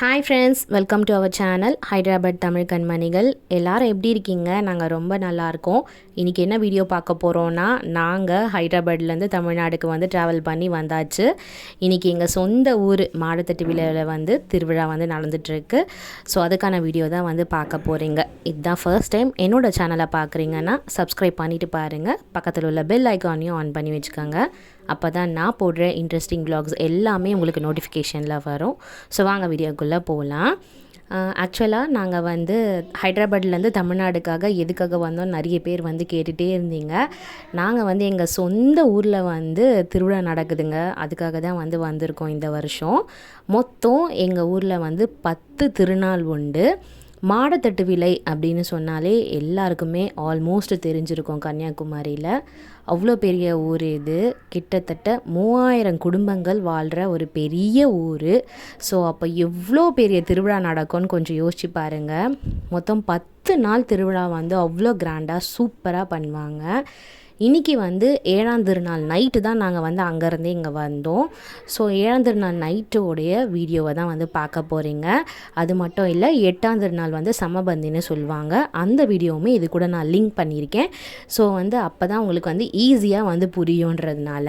Hi friends welcome to our channel Hyderabad Tamil கண்மணிகள் எல்லாரும் எப்படி இருக்கீங்க? நாங்கள் ரொம்ப நல்லாயிருக்கோம் இன்றைக்கி என்ன வீடியோ பார்க்க போகிறோன்னா நாங்கள் ஹைதராபாத்லேருந்து தமிழ்நாடுக்கு வந்து ட்ராவல் பண்ணி வந்தாச்சு. இன்றைக்கி எங்கள் சொந்த ஊர் மாடத்தட்டு விழாவில் வந்து திருவிழா வந்து நடந்துகிட்ருக்கு ஸோ அதுக்கான வீடியோ தான் வந்து பார்க்க போகிறீங்க இதுதான் ஃபர்ஸ்ட் டைம் என்னோடய சேனலை பார்க்குறீங்கன்னா சப்ஸ்கிரைப் பண்ணிவிட்டு பாருங்கள் பக்கத்தில் உள்ள பெல் ஐக்கானையும் ஆன் பண்ணி வச்சுக்கோங்க. அப்போ தான் நான் போடுற இன்ட்ரெஸ்டிங் vlogs எல்லாமே உங்களுக்கு நோட்டிஃபிகேஷனில் வரும். ஸோ வாங்க வீடியோக்குள்ளே போகலாம் ஆக்சுவலாக நாங்கள் வந்து ஹைதராபாட்லேருந்து தமிழ்நாடுக்காக எதுக்காக வந்தோம் நிறைய பேர் வந்து கேட்டுகிட்டே இருந்தீங்க. நாங்கள் வந்து எங்கள் சொந்த ஊரில் வந்து திருவிழா நடக்குதுங்க. அதுக்காக தான் வந்து வந்திருக்கோம் இந்த வருஷம். மொத்தம் எங்கள் ஊரில் வந்து பத்து திருநாள் உண்டு. மாடத்தட்டு விலை அப்படின்னு சொன்னாலே எல்லாருக்குமே ஆல்மோஸ்ட் தெரிஞ்சிருக்கும் கன்னியாகுமரியில். அவ்வளோ பெரிய ஊர் இது. கிட்டத்தட்ட மூவாயிரம் குடும்பங்கள் வாழ்கிற ஒரு பெரிய ஊர். ஸோ அப்போ எவ்வளோ பெரிய திருவிழா நடக்கும்னு கொஞ்சம் யோசிச்சு பாருங்கள் மொத்தம் பத்து நாள் திருவிழா வந்து அவ்வளோ கிராண்டாக சூப்பராக பண்ணுவாங்க. இன்றைக்கி வந்து ஏழாம் திருநாள் நைட்டு தான் நாங்கள் வந்து அங்கேருந்தே இங்கே வந்தோம். ஸோ ஏழாம் திருநாள் நைட்டோடைய வீடியோவை தான் வந்து பார்க்க போகிறீங்க அது மட்டும் இல்லை எட்டாம் திருநாள் வந்து சமபந்தின்னு சொல்லுவாங்க. அந்த வீடியோவுமே இது கூட நான் லிங்க் பண்ணியிருக்கேன். ஸோ வந்து அப்போ தான் உங்களுக்கு வந்து ஈஸியாக வந்து புரியுன்றதுனால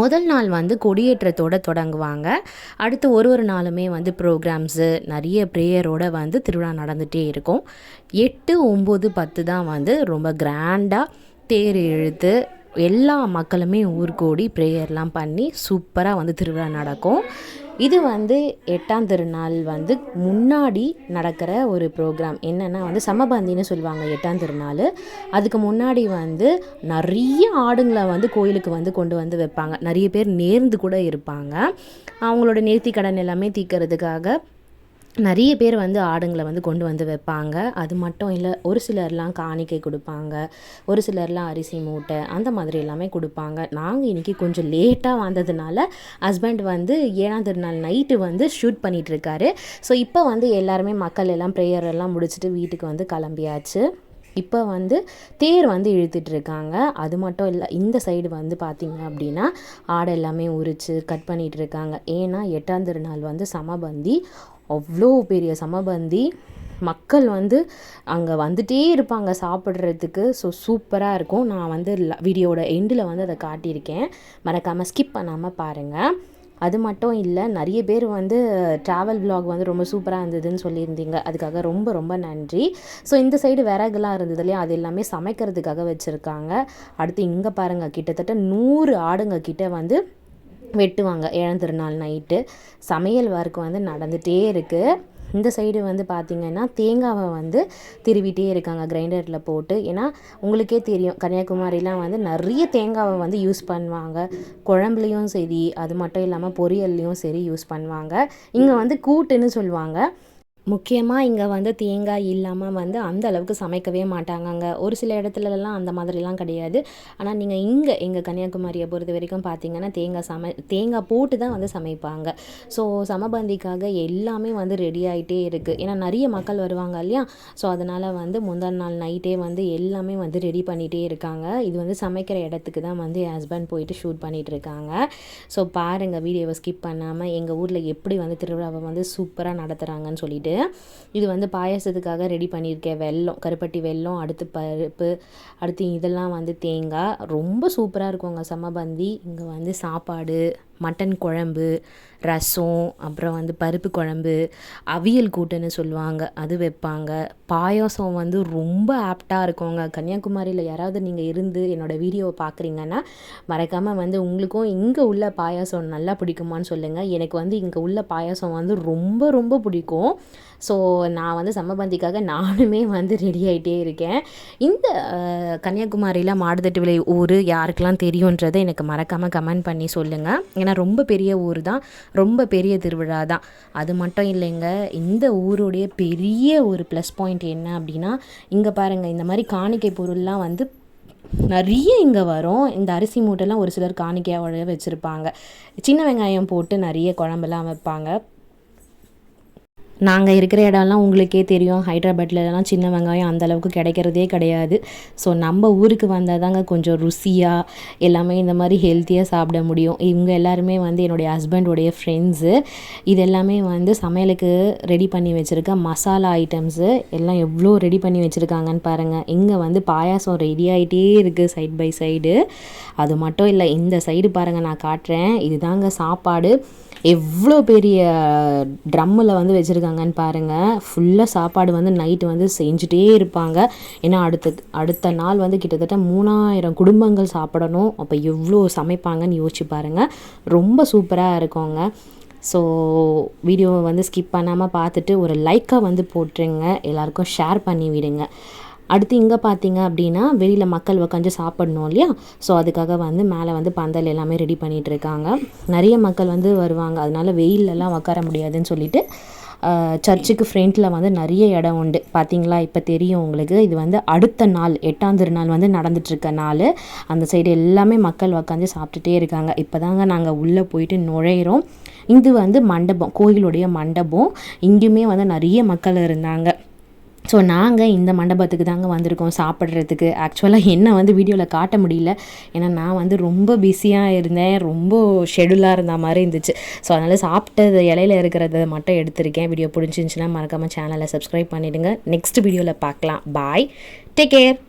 முதல் நாள் வந்து கொடியேற்றத்தோடு தொடங்குவாங்க. அடுத்து ஒரு ஒரு நாளுமே வந்து ப்ரோக்ராம்ஸு நிறைய ப்ரேயரோடு வந்து திருவிழா நடந்துகிட்டே இருக்கும். எட்டு ஒம்பது பத்து தான் வந்து ரொம்ப கிராண்டாக தேர் இழுத்து எல்லா மக்களுமே ஊர் கூடி ப்ரேயர்லாம் பண்ணி சூப்பராக வந்து திருவிழா நடக்கும். இது வந்து எட்டாம் திருநாள் வந்து முன்னாடி நடக்கிற ஒரு ப்ரோக்ராம் என்னென்னா வந்து சமபந்தின்னு சொல்லுவாங்க எட்டாம் திருநாள். அதுக்கு முன்னாடி வந்து நிறைய ஆடுங்களை வந்து கோயிலுக்கு வந்து கொண்டு வந்து வைப்பாங்க. நிறைய பேர் நேர்ந்து கூட இருப்பாங்க. அவங்களோட நேர்த்தி கடன் எல்லாமே தீக்கிறதுக்காக நிறைய பேர் வந்து ஆடுங்களை வந்து கொண்டு வந்து வைப்பாங்க. அது மட்டும் இல்லை ஒரு சிலர்லாம் காணிக்கை கொடுப்பாங்க. ஒரு சிலர்லாம் அரிசி மூட்டை அந்த மாதிரி எல்லாமே கொடுப்பாங்க. நாங்கள் இன்றைக்கி கொஞ்சம் லேட்டாக வந்ததுனால ஹஸ்பண்ட் வந்து ஏழாம் திருநாள் நைட்டு வந்து ஷூட் பண்ணிகிட்ருக்காரு ஸோ இப்போ வந்து எல்லாருமே மக்கள் எல்லாம் ப்ரேயர் எல்லாம் முடிச்சுட்டு வீட்டுக்கு வந்து கிளம்பியாச்சு. இப்போ வந்து தேர் வந்து இழுத்துட்டு இருக்காங்க அது மட்டும் இல்லை இந்த சைடு வந்து பார்த்திங்க அப்படின்னா ஆடை எல்லாமே உரித்து கட் பண்ணிகிட்டு இருக்காங்க ஏன்னா எட்டாம் திருநாள் வந்து சமபந்தி. அவ்வளோ பெரிய சமபந்தி. மக்கள் வந்து அங்கே வந்துட்டே இருப்பாங்க சாப்பிட்றதுக்கு. ஸோ சூப்பராக இருக்கும். நான் வந்து வீடியோட எண்டில் வந்து அதை காட்டியிருக்கேன். மறக்காமல் ஸ்கிப் பண்ணாமல் பாருங்கள் அது மட்டும் இல்லை நிறைய பேர் வந்து ட்ராவல் விலாக் வந்து ரொம்ப சூப்பராக இருந்ததுன்னு சொல்லியிருந்தீங்க. அதுக்காக ரொம்ப ரொம்ப நன்றி. ஸோ இந்த சைடு விறகுலாம் இருந்தது இல்லையா? அது எல்லாமே சமைக்கிறதுக்காக வச்சுருக்காங்க. அடுத்து இங்கே பாருங்கள் கிட்டத்தட்ட நூறு ஆடுங்க கிட்டே வந்து வெட்டுவாங்க ஏழாம் திருநாள் நைட்டு சமையல் ஒர்க் வந்து நடந்துகிட்டே இருக்குது இந்த சைடு வந்து பார்த்திங்கன்னா தேங்காவை வந்து திருவிட்டே இருக்காங்க கிரைண்டரில் போட்டு. ஏன்னா உங்களுக்கே தெரியும் கன்னியாகுமரிலாம் வந்து நிறைய தேங்காவை வந்து யூஸ் பண்ணுவாங்க. குழம்புலேயும் சரி அது மட்டும் இல்லாமல் பொரியல்லையும் சரி யூஸ் பண்ணுவாங்க. இங்கே வந்து கூட்டுன்னு சொல்லுவாங்க. முக்கியமாக இங்கே வந்து தேங்காய் இல்லாமல் வந்து அந்த அளவுக்கு சமைக்கவே மாட்டாங்கங்க. ஒரு சில இடத்துலலாம் அந்த மாதிரிலாம் கிடையாது. ஆனால் நீங்கள் இங்கே எங்கள் கன்னியாகுமரியை பொறுத்த வரைக்கும் பார்த்தீங்கன்னா தேங்காய் சமை தேங்காய் போட்டு தான் வந்து சமைப்பாங்க. ஸோ சமபந்திக்காக எல்லாமே வந்து ரெடி ஆகிட்டே இருக்குது ஏன்னா நிறைய மக்கள் வருவாங்க இல்லையா? ஸோ அதனால் வந்து முந்தா நாள் நைட்டே வந்து எல்லாமே வந்து ரெடி பண்ணிகிட்டே இருக்காங்க. இது வந்து சமைக்கிற இடத்துக்கு தான் வந்து என் ஹஸ்பண்ட் போயிட்டு ஷூட் பண்ணிகிட்டு இருக்காங்க. ஸோ பாருங்கள் வீடியோவை ஸ்கிப் பண்ணாமல் எங்கள் ஊரில் எப்படி வந்து திருவிழாவை வந்து சூப்பராக நடத்துகிறாங்கன்னு சொல்லிட்டு. இது வந்து பாயாசத்துக்காக ரெடி பண்ணியிருக்கேன். வெல்லம் கருப்பட்டி வெல்லம் அடுத்து பருப்பு அடுத்து இதெல்லாம் வந்து தேங்காய். ரொம்ப சூப்பராக இருக்குங்க. சமபந்தி இங்கே வந்து சாப்பாடு. மட்டன் குழம்பு ரசம் அப்புறம் வந்து பருப்பு குழம்பு அவியல் கூட்டுன்னு சொல்லுவாங்க அது வைப்பாங்க. பாயாசம் வந்து ரொம்ப ஆப்டாக இருக்குங்க. கன்னியாகுமரியில் யாராவது நீங்கள் இருந்து என்னோடய வீடியோவை பார்க்குறீங்கன்னா மறக்காமல் வந்து உங்களுக்கும் இங்கே உள்ள பாயாசம் நல்லா பிடிக்குமான்னு சொல்லுங்கள் எனக்கு வந்து இங்கே உள்ள பாயாசம் வந்து ரொம்ப ரொம்ப பிடிக்கும். ஸோ நான் வந்து சம்மபந்திக்காக நானுமே வந்து ரெடி ஆகிட்டே இருக்கேன். இந்த கன்னியாகுமரியில் மாடுதட்டு விலை ஊர் யாருக்கெல்லாம் தெரியுன்றதை எனக்கு மறக்காமல் கமெண்ட் பண்ணி சொல்லுங்கள் ஏன்னா ரொம்ப பெரிய ஊர் தான். ரொம்ப பெரிய திருவிழா தான். அது மட்டும் இல்லைங்க இந்த ஊருடைய பெரிய ஒரு ப்ளஸ் பாயிண்ட் என்ன அப்படின்னா இங்கே பாருங்கள் இந்த மாதிரி காணிக்கை பொருள்லாம் வந்து நிறைய இங்கே வரும். இந்த அரிசி மூட்டைலாம் ஒரு சிலர் காணிக்கையாக வச்சுருப்பாங்க. சின்ன வெங்காயம் போட்டு நிறைய குழம்பெல்லாம் வைப்பாங்க. நாங்கள் இருக்கிற இடம்லாம் உங்களுக்கே தெரியும். ஹைதராபாத்லலாம் சின்ன வெங்காயம் அந்த அளவுக்கு கிடைக்கிறதே கிடையாது. ஸோ நம்ம ஊருக்கு வந்தால் தாங்க கொஞ்சம் ருசியாக எல்லாமே இந்த மாதிரி ஹெல்த்தியாக சாப்பிட முடியும். இவங்க எல்லாருமே வந்து என்னுடைய ஹஸ்பண்டோடைய ஃப்ரெண்ட்ஸு இது எல்லாமே வந்து சமையலுக்கு ரெடி பண்ணி வச்சுருக்க மசாலா ஐட்டம்ஸு எல்லாம் எவ்வளோ ரெடி பண்ணி வச்சுருக்காங்கன்னு பாருங்கள் இங்கே வந்து பாயாசம் ரெடி ஆகிட்டே இருக்குது சைட் பை சைடு அது மட்டும் இல்லை இந்த சைடு பாருங்கள் நான் காட்டுறேன். இதுதாங்க சாப்பாடு. எவ்வளோ பெரிய ட்ரம்மில் வந்து வச்சுருக்காங்கன்னு பாருங்கள் ஃபுல்லாக சாப்பாடு வந்து நைட்டு வந்து செஞ்சுட்டே இருப்பாங்க. ஏன்னா அடுத்த அடுத்த நாள் வந்து கிட்டத்தட்ட மூணாயிரம் குடும்பங்கள் சாப்பிடணும். அப்போ எவ்வளோ சமைப்பாங்கன்னு யோசிச்சு பாருங்கள் ரொம்ப சூப்பராக இருக்குங்க. ஸோ வீடியோவை வந்து ஸ்கிப் பண்ணாமல் பார்த்துட்டு ஒரு லைக்காக வந்து போட்டுருங்க. எல்லாருக்கும் ஷேர் பண்ணி விடுங்க. அடுத்து இங்கே பார்த்தீங்க அப்படின்னா வெளியில் மக்கள் உட்காந்து சாப்பிடணும் இல்லையா? ஸோ அதுக்காக வந்து மேலே வந்து பந்தல் எல்லாமே ரெடி பண்ணிகிட்டு இருக்காங்க நிறைய மக்கள் வந்து வருவாங்க. அதனால் வெயிலெல்லாம் உட்கார முடியாதுன்னு சொல்லிட்டு சர்ச்சுக்கு ஃப்ரண்ட்டில் வந்து நிறைய இடம் உண்டு. பார்த்தீங்களா இப்போ தெரியும் உங்களுக்கு. இது வந்து அடுத்த நாள் எட்டாம் திருநாள் வந்து நடந்துட்டுருக்க நாள். அந்த சைடு எல்லாமே மக்கள் உக்காந்து சாப்பிட்டுட்டே இருக்காங்க. இப்போ தாங்க நாங்கள் உள்ளே போயிட்டு நுழையிறோம். இது வந்து மண்டபம் கோயிலுடைய மண்டபம். இங்கேயுமே வந்து நிறைய மக்கள் இருந்தாங்க. ஸோ நாங்கள் இந்த மண்டபத்துக்கு தாங்க வந்திருக்கோம் சாப்பிட்றதுக்கு. ஆக்சுவலாக என்ன வந்து வீடியோவில் காட்ட முடியல. ஏன்னா நான் வந்து ரொம்ப பிஸியாக இருந்தேன். ரொம்ப ஷெடியூலாக இருந்த மாதிரி இருந்துச்சு. ஸோ அதனால் சாப்பிட்டது இலையில இருக்கிறத மட்டும் எடுத்திருக்கேன். வீடியோ பிடிச்சிருந்துச்சுன்னா மறக்காமல் சேனலை சப்ஸ்கிரைப் பண்ணிவிடுங்க நெக்ஸ்ட் வீடியோவில் பார்க்கலாம். Bye take care